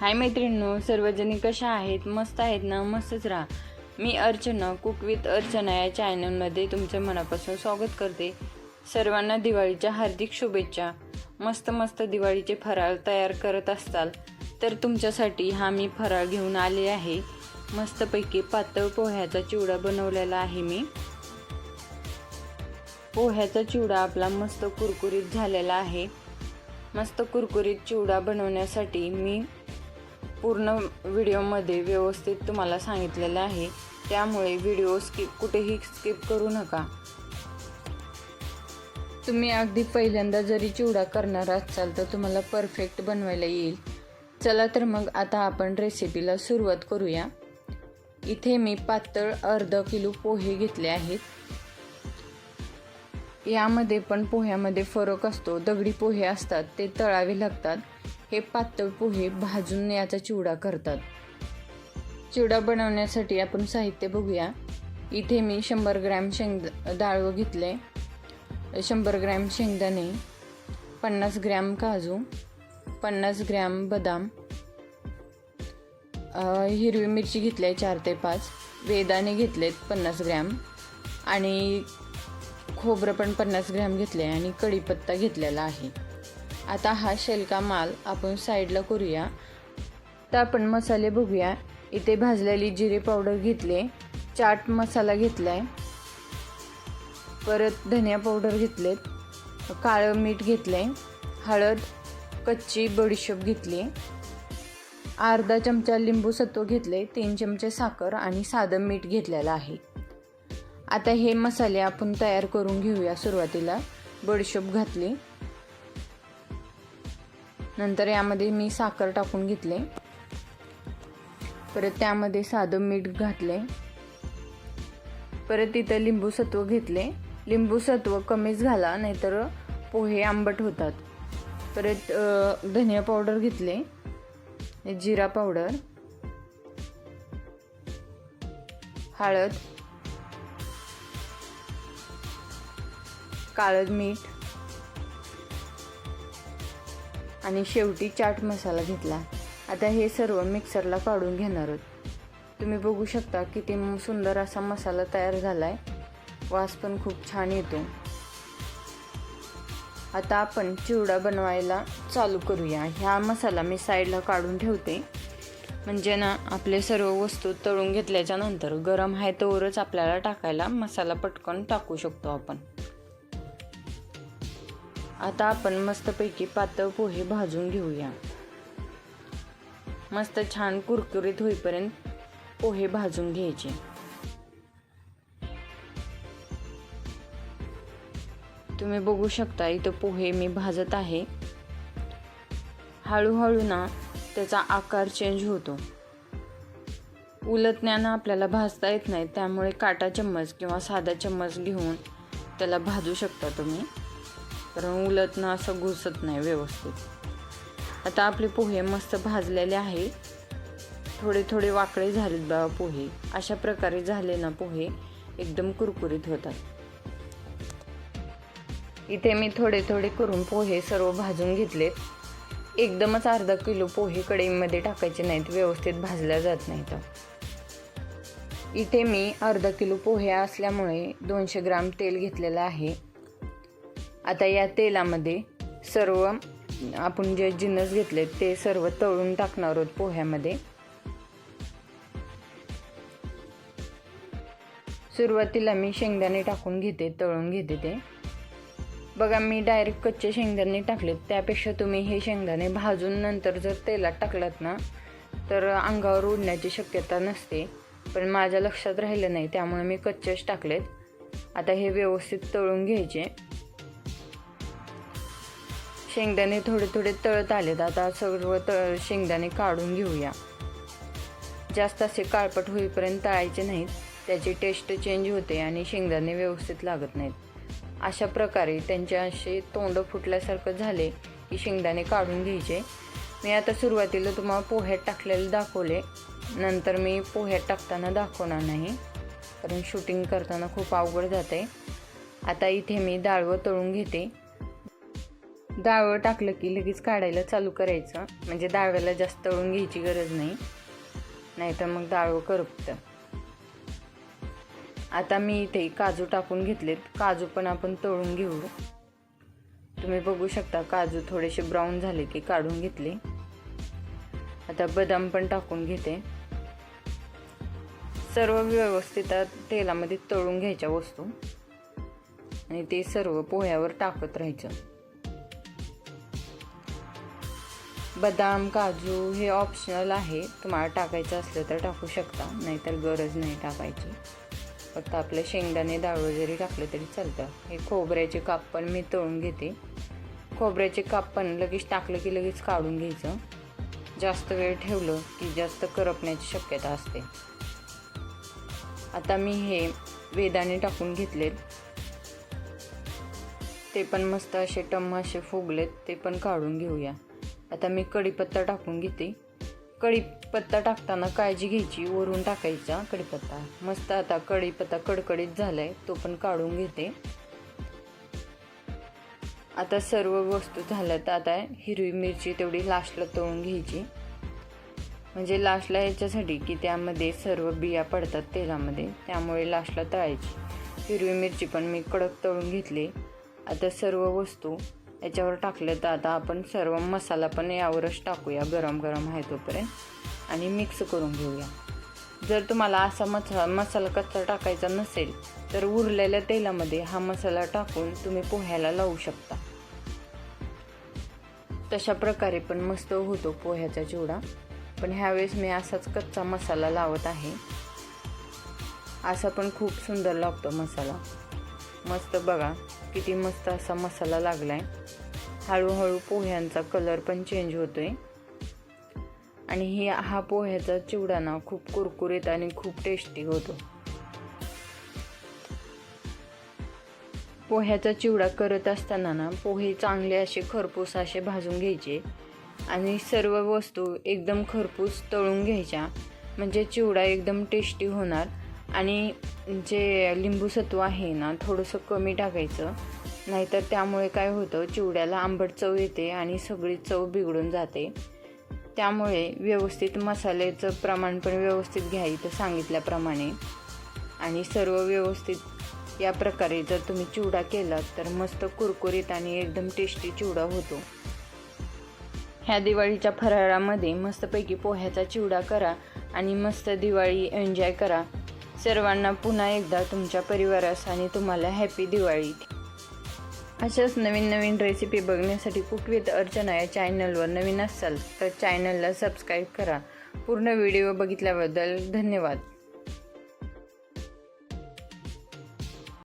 हाय मैत्रिणींनो सर्वजणी कशा आहेत? मस्त आहेत ना? मस्तच राहा. मी अर्चना कुक विथ अर्चना या चॅनलमध्ये तुमचं मनापासून स्वागत करते. सर्वांना दिवाळीच्या हार्दिक शुभेच्छा. मस्त मस्त दिवाळीचे फराळ तयार करत असताल तर तुमच्यासाठी हा मी फराळ घेऊन आले आहे. मस्तपैकी पातळ पोह्याचा चिवडा बनवलेला आहे मी. पोह्याचा चिवडा आपला मस्त कुरकुरीत झालेला आहे. मस्त कुरकुरीत चिवडा बनवण्यासाठी मी पूर्ण व्हिडिओमध्ये व्यवस्थित तुम्हाला सांगितलेलं आहे. त्यामुळे व्हिडिओ स्किप कुठेही स्किप करू नका. तुम्ही अगदी पहिल्यांदा जरी चिवडा करणार असाल तर तुम्हाला परफेक्ट बनवायला येईल. चला तर मग आता आपण रेसिपीला सुरुवात करूया. इथे मी पातळ अर्ध किलो पोहे घेतले आहेत. यामध्ये पण पोह्यामध्ये फरक असतो. दगडी पोहे असतात ते तळावे लागतात. हे पातळ पोहे भाजून याचा चिवडा करतात. चिवडा बनवण्यासाठी आपण साहित्य बघूया. इथे मी शंभर ग्रॅम शेंग डाळ घेतले. शंभर ग्रॅम शेंगदाणे पन्नास ग्रॅम काजू पन्नास ग्रॅम बदाम हिरवी मिरची घेतली आहे चार ते पाच वेदाने घेतलेत पन्नास ग्रॅम आणि खोबरं पण पन्नास ग्रॅम घेतले आहे आणि कढीपत्ता घेतलेला आहे. आता हा शेलका माल आपण साईडला करूया. तर आपण मसाले बघूया. इथे भाजलेली जिरे पावडर घेतले चाट मसाला घेतला आहे. परत धनिया पावडर घेतलेत काळं मीठ घेतलं आहे हळद कच्ची बडीशोप घेतली अर्धा चमचा लिंबू सत्व घेतले तीन चमचे साखर आणि साधं मीठ घेतलेलं आहे. आता हे मसाले आपण तयार करून घेऊया सुरुवातीला. बडीशोप घातली. नंतर यामध्ये मी साखर टाकून घेतले. परत त्यामध्ये साधं मीठ घातले. परत तिथं लिंबू सत्व घेतले. लिंबू सत्व कमीच घाला नाहीतर पोहे आंबट होतात. परत धनिया पावडर घेतले. जिरा पावडर. हळद. काळद मीठ. आणि शेवटी चाट मसाला घेतला. आता हे सर्व मिक्सरला काढून घेणार आहोत. तुम्ही बघू शकता किती सुंदर असा मसाला तयार झाला आहे वास पण खूप छान येतो. आता आपण चिवडा बनवायला चालू करूया. ह्या मसाला मी साईडला काढून ठेवते. म्हणजे ना आपले सर्व वस्तू तळून घेतल्याच्या नंतर गरम आहे तोवरच आपल्याला टाकायला मसाला पटकन टाकू शकतो आपण. आता आपण मस्तपैकी पातळ पोहे भाजून घेऊया. मस्त छान कुरकुरीत होईपर्यंत पोहे भाजून घ्यायचे. तुम्ही बघू शकता इथं पोहे मी भाजत आहे. हळूहळू ना त्याचा आकार चेंज होतो. उलटण्यानं आपल्याला भाजता येत नाही त्यामुळे काटा चम्मच किंवा साधा चम्मच घेऊन त्याला भाजू शकता तुम्ही. कारण उलटणं असं घुसत नाही व्यवस्थित. आता आपले पोहे मस्त भाजलेले आहे. थोडे थोडे वाकडे झालेत बाबा पोहे. अशा प्रकारे झाले ना पोहे एकदम कुरकुरीत होतात. इथे मी थोडे थोडे करून पोहे सर्व भाजून घेतलेत. एकदमच अर्धा किलो पोहे कढईमध्ये टाकायचे नाहीत व्यवस्थित भाजल्या जात नाहीत. इथे मी अर्धा किलो पोहे असल्यामुळे दोनशे ग्राम तेल घेतलेलं आहे. आता या तेलामध्ये सर्व आपण जे जिन्नस घेतलेत ते सर्व तळून टाकणार आहोत पोह्यामध्ये. सुरुवातीला मी शेंगदाणे टाकून घेते तळून घेते ते. बघा मी डायरेक्ट कच्चे शेंगदाणे टाकलेत त्यापेक्षा तुम्ही हे शेंगदाणे भाजून नंतर जर तेलात टाकलात ना तर अंगावर उडण्याची शक्यता नसते. पण माझ्या लक्षात राहिलं नाही त्यामुळे मी कच्चेच टाकलेत. आता हे व्यवस्थित तळून घ्यायचे. शेंगदाणे थोडे थोडे तळत आलेत. आता सर्व तळ शेंगदाणे काढून घेऊया. जास्त असे काळपट होईपर्यंत तळायचे नाहीत. त्याची टेस्ट चेंज होते आणि शेंगदाणे व्यवस्थित लागत नाहीत. अशा प्रकारे त्यांचे असे तोंड फुटल्यासारखं झाले की शेंगदाणे काढून घ्यायचे. मी आता सुरुवातीला तुम्हाला पोह्यात टाकलेले दाखवले. नंतर मी पोह्यात टाकताना दाखवणार नाही कारण शूटिंग करताना खूप अवघड जाते. आता इथे मी डाळवं तळून घेते. डाळं टाकलं की लगेच काढायला चालू करायचं. म्हणजे डाळव्याला जास्त तळून घ्यायची गरज नाही. नाहीतर मग डाळवं करपतं. आता मी इथे काजू टाकून घेतलेत. काजू पण आपण तळून घेऊ. तुम्ही बघू शकता काजू थोडेसे ब्राऊन झाले की काढून घेतले. आता बदाम पण टाकून घेते. सर्व व्यवस्थित तेलामध्ये तळून घ्यायच्या वस्तू. आणि ते सर्व पोह्यावर टाकत राहायचं. बदाम काजू हे ऑप्शनल आहे. तुम्हाला टाकायचं असलं तर टाकू शकता. नाहीतर गरज नाही टाकायची. फक्त आपलं शेंगदाणे दाळू जरी टाकलं तरी चालतं. हे खोबऱ्याचे काप पण मी तळून घेते. खोबऱ्याचे काप पण लगेच टाकलं की लगेच काढून घ्यायचं. जास्त वेळ ठेवलं की जास्त करपण्याची शक्यता असते. आता मी हे वेदाने टाकून घेतलेत. ते पण मस्त असे टम्म असे फुगलेत ते पण काढून घेऊया. आता मी कढीपत्ता टाकून घेते. कढीपत्ता टाकताना काळजी घ्यायची वरून टाकायचा कढीपत्ता. मस्त आता कढीपत्ता कडकडीत झालाय तो पण काढून घेते. आता सर्व वस्तू झाल्यात आता हिरवी मिरची तेवढी लास्टला तळून घ्यायची. म्हणजे लास्टला याच्यासाठी की त्यामध्ये सर्व बिया पडतात तेलामध्ये त्यामुळे लास्टला तळायची. हिरवी मिरची पण मी कडक तळून घेतली. आता सर्व वस्तू याच्यावर टाकले तर आता आपण सर्व मसाला पण यावरच टाकूया गरम गरम आहे तोपर्यंत. आणि मिक्स करून घेऊया. जर तुम्हाला असा मसा मसाला कच्चा टाकायचा नसेल तर उरलेल्या तेलामध्ये हा मसाला टाकून तुम्ही पोह्याला लावू शकता. तशा प्रकारे पण मस्त होतो पोह्याचा चिवडा. पण ह्यावेळेस मी असाच कच्चा मसाला लावत आहे. असा पण खूप सुंदर लागतो मसाला. मस्त बघा किती मस्त असा मसाला लागलाय. हळूहळू पोह्यांचा कलर पण चेंज होतो आहे आणि ही हा पोह्याचा चिवडा ना खूप कुरकुरीत आणि खूप टेस्टी होतो. पोह्याचा चिवडा करत असताना ना पोहे चांगले असे खरपूस असे भाजून घ्यायचे. आणि सर्व वस्तू एकदम खरपूस तळून घ्यायच्या. म्हणजे चिवडा एकदम टेस्टी होणार. आणि जे लिंबूसत्व आहे ना थोडंसं कमी टाकायचं. नाहीतर त्यामुळे काय होतं चिवड्याला आंबट चव येते आणि सगळी चव बिघडून जाते. त्यामुळे व्यवस्थित मसाल्याचं प्रमाण पण व्यवस्थित घ्यायचं सांगितल्याप्रमाणे. आणि सर्व व्यवस्थित या प्रकारे जर तुम्ही चिवडा केलात तर मस्त कुरकुरीत आणि एकदम टेस्टी चिवडा होतो. ह्या दिवाळीच्या फराळामध्ये मस्तपैकी पोह्याचा चिवडा करा आणि मस्त दिवाळी एन्जॉय करा. सर्वांना पुन्हा एकदा तुमच्या परिवारास आणि तुम्हाला हॅपी दिवाळी. अशाच नवीन नवीन रेसिपी बघण्यासाठी कुक विथ अर्चना या चॅनलवर नवीन असाल तर चॅनलला सबस्क्राईब करा. पूर्ण व्हिडिओ बघितल्याबद्दल धन्यवाद.